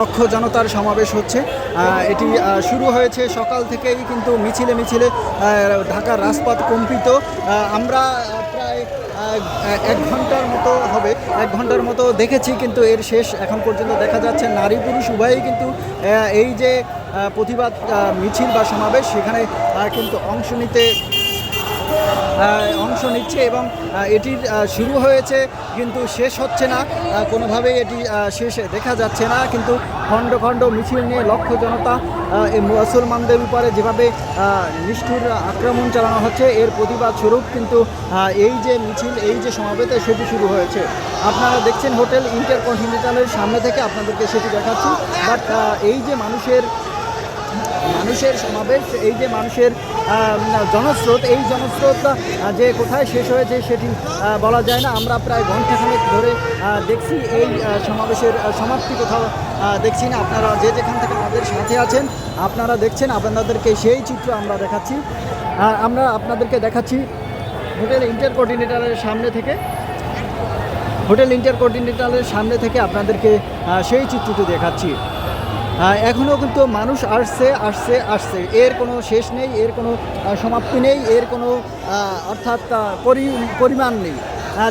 লক্ষ জনতার সমাবেশ হচ্ছে। এটি শুরু হয়েছে সকাল থেকেই কিন্তু মিছিলে মিছিলে ঢাকার রাজপথ কম্পিত। আমরা প্রায় এক ঘণ্টার মতো হবে, এক ঘণ্টার মতো দেখেছি কিন্তু এর শেষ এখন পর্যন্ত দেখা যাচ্ছে নারী পুরুষ উভয়ই কিন্তু এই যে প্রতিবাদ মিছিল বা সমাবেশ সেখানে কিন্তু অংশ নিতে অংশ নিচ্ছে এবং এটির শুরু হয়েছে, কিন্তু শেষ হচ্ছে না। কোনোভাবেই এটি শেষ দেখা যাচ্ছে না, কিন্তু খণ্ড খণ্ড মিছিল নিয়ে লক্ষ জনতা মুসলমানদের উপরে যেভাবে নিষ্ঠুর আক্রমণ চালানো হচ্ছে, এর প্রতিবাদ স্বরূপ কিন্তু এই যে মিছিল, এই যে সমাবেশ সেটি শুরু হয়েছে। আপনারা দেখছেন হোটেল ইন্টারকন্টিনেন্টালের সামনে থেকে আপনাদেরকে সেটি দেখাচ্ছি, বাট এই যে মানুষের মানুষের সমাবেশ, এই যে মানুষের জনস্রোত, এই জনস্রোত যে কোথায় শেষ হয়েছে সেটি বলা যায় না। আমরা প্রায় ঘন্টাখানেক ধরে দেখছি এই সমাবেশের সমাপ্তি কোথাও দেখছি না। আপনারা যে যেখান থেকে আমাদের সাথে আছেন, আপনারা দেখছেন, আপনাদেরকে সেই চিত্র আমরা দেখাচ্ছি। আমরা আপনাদেরকে দেখাচ্ছি হোটেল ইন্টার ইন্টারকন্টিনেন্টালের সামনে থেকে। হোটেল ইন্টার ইন্টারকন্টিনেন্টালের সামনে থেকে আপনাদেরকে সেই চিত্রটি দেখাচ্ছি। এখনও কিন্তু মানুষ আসছে আসছে আসছে। এর কোনো শেষ নেই, এর কোনো সমাপ্তি নেই, এর কোনো অর্থাৎ পরি- পরিমাণ নেই।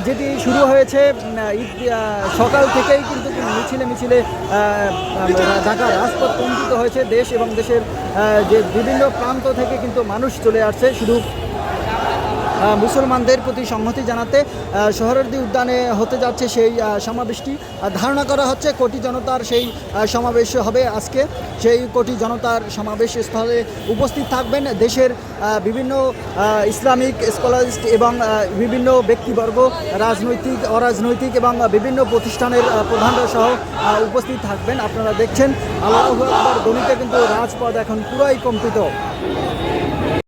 যেটি শুরু হয়েছে সকাল থেকেই কিন্তু মিছিলে মিছিলে ঢাকা রাজপথ কম্পিত হয়েছে দেশ এবং দেশের যে বিভিন্ন প্রান্ত থেকে কিন্তু মানুষ চলে আসছে। শুধু মুসলমানদের প্রতি সংহতি জানাতে সোহরাওয়ার্দী উদ্যানে হতে যাচ্ছে সেই সমাবেশটি। ধারণা করা হচ্ছে কোটি জনতার সেই সমাবেশ হবে আজকে। সেই কোটি জনতার সমাবেশ স্থলে উপস্থিত থাকবেন দেশের বিভিন্ন ইসলামিক স্কলারিস্ট এবং বিভিন্ন ব্যক্তিবর্গ, রাজনৈতিক, অরাজনৈতিক এবং বিভিন্ন প্রতিষ্ঠানের প্রধানরা সহ উপস্থিত থাকবেন। আপনারা দেখছেন, আল্লাহ আকবর, গণিতে কিন্তু রাজপথ এখন পুরাই কম্পিত।